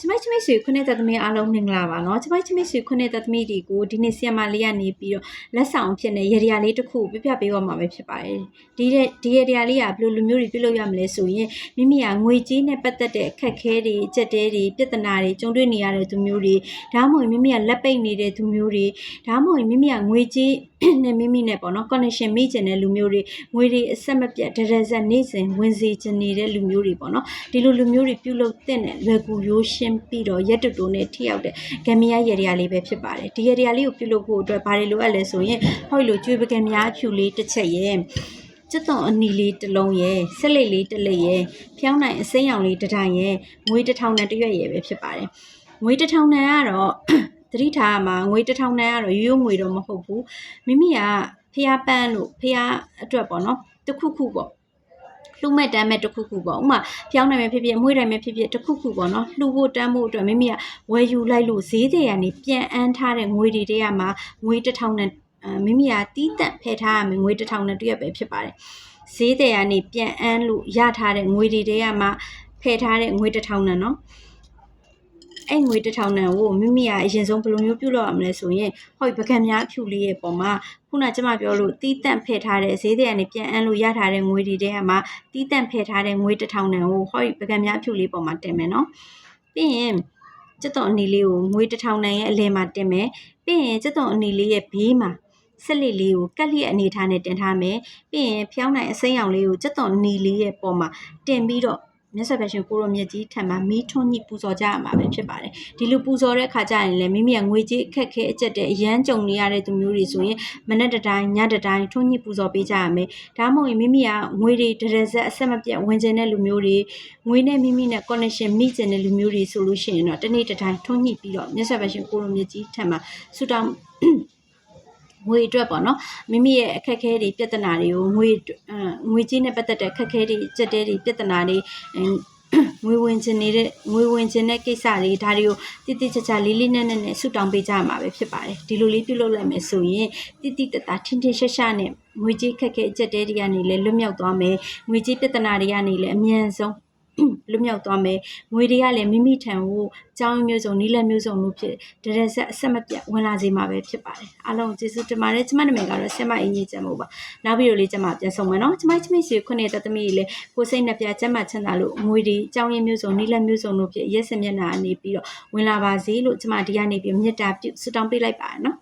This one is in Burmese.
ချမိုက်ချမိတ်ဆွေခုနှစ်သက်သမီးအားလုံးမင်္ဂလာပါနော်ချမိုက်ချမိတ်ဆွေခုနှစ်သက်သမီးဒီကိုဒီနေ့ဆီယမလေးကနေပြီးတော့လက်ဆောင်ဖြစ်နေရရလေးတစ်ခုပြပြပေးတော့မှာပဲဖြစ်ပါတယ်ဒီတဲ့ဒီရရလေးကဘယ်လိုလူမျိုးတွေပြုလုပ်ရမလဲဆိုရင်မိမိကငွေကြေးနဲ့ပတ်သက်တဲ့အခက်အခဲတွေကြက်တဲတွေပြဿနာတွေကြုံတွေ့နေရတဲ့သူမျိုးတွေဒါမှမဟုတ်မိမိကလက်ပိတ်နေတဲ့သူမျိုးတွေဒါမှမဟုတ်မိမိကငွေကြေး နဲ့မိမိနဲ့ပေါ့နော် connection မိကျင်တဲ့လူမျိုးတွေငွေတွေအဆက်မပြတ်ဒရဇက်နေစဉ်ဝင်စီချင်နေတဲ့လူမျိုးတွေပေါ့နော်ဒီလိုလူမျိုးတွေပြုလုပ်တဲ့နဲ့လွယ်ကူရိုးရှင်းပြီးတော့ရက်တူတူနဲ့ထိရောက်တဲ့ဂမ်မီယာရေဒီယာလေးပဲဖြစ်ပါတယ်ဒီရေဒီယာလေးကိုပြုလုပ်ဖို့အတွက်ဘာတွေလိုအပ်လဲဆိုရင်ဟောဒီလိုကျွေးပကံများဖြူလေးတစ်ချက်ရဲ့ကျက်သွန်အနီလေးတစ်လုံးရဲ့ဆက်လက်လေးတစ်လက်ရဲ့ဖျောင်းနိုင်အစိမ်းရောင်လေးတစ်တိုင်းရဲ့ငွေတစ်ထောင်နဲ့တစ်ရွက်ရဲ့ပဲဖြစ်ပါတယ်ငွေတစ်ထောင်နဲ့ကတော့ သတိထားရမှာငွေတစ်ထောင်နဲ့ကတော့ရိုးရိုးငွေတော့မဟုတ်ဘူးမိမိကဖျားပန်းလို့ဖျားအတွက်ပေါ့နော်တစ်ခုခုပေါ့လှူမဲ့တမ်းမဲ့တစ်ခုခုပေါ့ဥပမာဖျောင်းနိုင်မဲ့ဖြစ်ဖြစ်အမွှေးတိုင်းမဲ့ဖြစ်ဖြစ်တစ်ခုခုပေါ့နော်လှူဖို့တမ်းဖို့အတွက်မိမိကဝယ်ယူလိုက်လို့ဈေးတွေကနေပြန်အန်းထားတဲ့ငွေတွေတည်းကမှာငွေတစ်ထောင်နဲ့အဲမိမိကတီးတက်ဖယ်ထားရမယ်ငွေတစ်ထောင်နဲ့တည့်ရပဲဖြစ်ပါတယ်ဈေးတွေကနေပြန်အန်းလို့ရထားတဲ့ငွေတွေတည်းကမှာဖယ်ထားတဲ့ငွေတစ်ထောင်နဲ့နော် အဲ့ငွေတစ်ထောင်တန်ကိုမိမိကအရင်ဆုံးဘယ်လိုမျိုးပြုလုပ်ရမလဲဆိုရင်ဟောဒီပကံများအဖြူလေးရဲ့ပုံမှာခုနကျမပြောလို့တီးတန့်ဖယ်ထားတဲ့ဈေးတွေကနေပြန်အန်းလို့ရထားတဲ့ငွေတွေတဲကမှတီးတန့်ဖယ်ထားတဲ့ငွေတစ်ထောင်တန်ကိုဟောဒီပကံများအဖြူလေးပုံမှာတင်မယ်နော်ပြီးရင်ကျက်တော်အနီလေးကိုငွေတစ်ထောင်တန်ရဲ့အလဲမှာတင်မယ်ပြီးရင်ကျက်တော်အနီလေးရဲ့ဘေးမှာဆက်လက်လေးကိုကက်လျက်အနေထားနဲ့တင်ထားမယ်ပြီးရင်ဖျောင်းနိုင်အစိမ်းရောင်လေးကိုကျက်တော်အနီလေးရဲ့ပုံမှာတင်ပြီးတော့ မြတ်စွာဘုရားရှင်ကိုရောမြတ်ကြီးထံမှာမီးထွန်းညှိပူဇော်ကြရမှာပဲဖြစ်ပါတယ်ဒီလိုပူဇော်တဲ့အခါကျရင်လည်းမိမိကငွေကြေးအခက်ခဲအကျက်တဲ့အရန်ကြုံနေရတဲ့သူမျိုးတွေဆိုရင်မနေ့တစ်တိုင်းညတစ်တိုင်းထွန်းညှိပူဇော်ပေးကြရမယ်ဒါမှမဟုတ်ရင်မိမိကငွေတွေတရဇက်အဆက်မပြတ်ဝင်ကျင်တဲ့လူမျိုးတွေငွေနဲ့မိမိနဲ့ connection မိကျင်တဲ့လူမျိုးတွေဆိုလို့ရှိရင်တော့တစ်နေ့တစ်တိုင်းထွန်းညှိပြီးတော့မြတ်စွာဘုရားရှင်ကိုရောမြတ်ကြီးထံမှာဆုတောင်း ငွေအတွက်ပေါ့နော်မိမိရဲ့အခက်အခဲတွေပြဿနာတွေကိုငွေအဲငွေကြေးနဲ့ပတ်သက်တဲ့အခက်အခဲတွေစက်တဲတွေပြဿနာတွေအဲငွေဝင်ချင်နေတဲ့ငွေဝင်ချင်တဲ့ကိစ္စတွေဒါတွေကိုတိတိကျကျလေးလေးနက်နက်နဲ့ဆူတောင်းပေးကြမှာပဲဖြစ်ပါတယ်ဒီလိုလေးပြုလုပ်လိုက်မယ်ဆိုရင်တိတိတတထင်းထင်းရှားရှားနဲ့ငွေကြေးခက်ခဲအကျက်တဲတွေကနေလည်းလွတ်မြောက်သွားမယ်ငွေကြေးပြဿနာတွေကနေလည်းအမြန်ဆုံး လွတ်မြောက်သွားမယ်ငွေတွေကလည်းမိမိထံကိုကြောင်းမျိုးစုံနီးလက်မျိုးစုံလို့ဖြစ်ဒရဆက်အဆက်မပြတ်ဝင်လာစေမှာပဲဖြစ်ပါတယ်အားလုံးကျေးဇူးတင်ပါတယ်ကျမနာမည်ကတော့ဆင်မအင်းကြီးကျမ်းမို့ပါနောက်ဗီဒီယိုလေးကျမပြန်ဆောင်မယ်နော်ကျမချမိတ်ဆွေခုနှစ်သက်သမီးလေးကိုစိတ်နှပြကျမ်းမချမ်းသာလို့ငွေတွေကြောင်းရင်းမျိုးစုံနီးလက်မျိုးစုံလို့ဖြစ်ရက်စင်မျက်နှာအနေပြီးတော့ဝင်လာပါစေလို့ကျမဒီကနေပြီးမြတ်တာပြုဆုတောင်းပေးလိုက်ပါနော်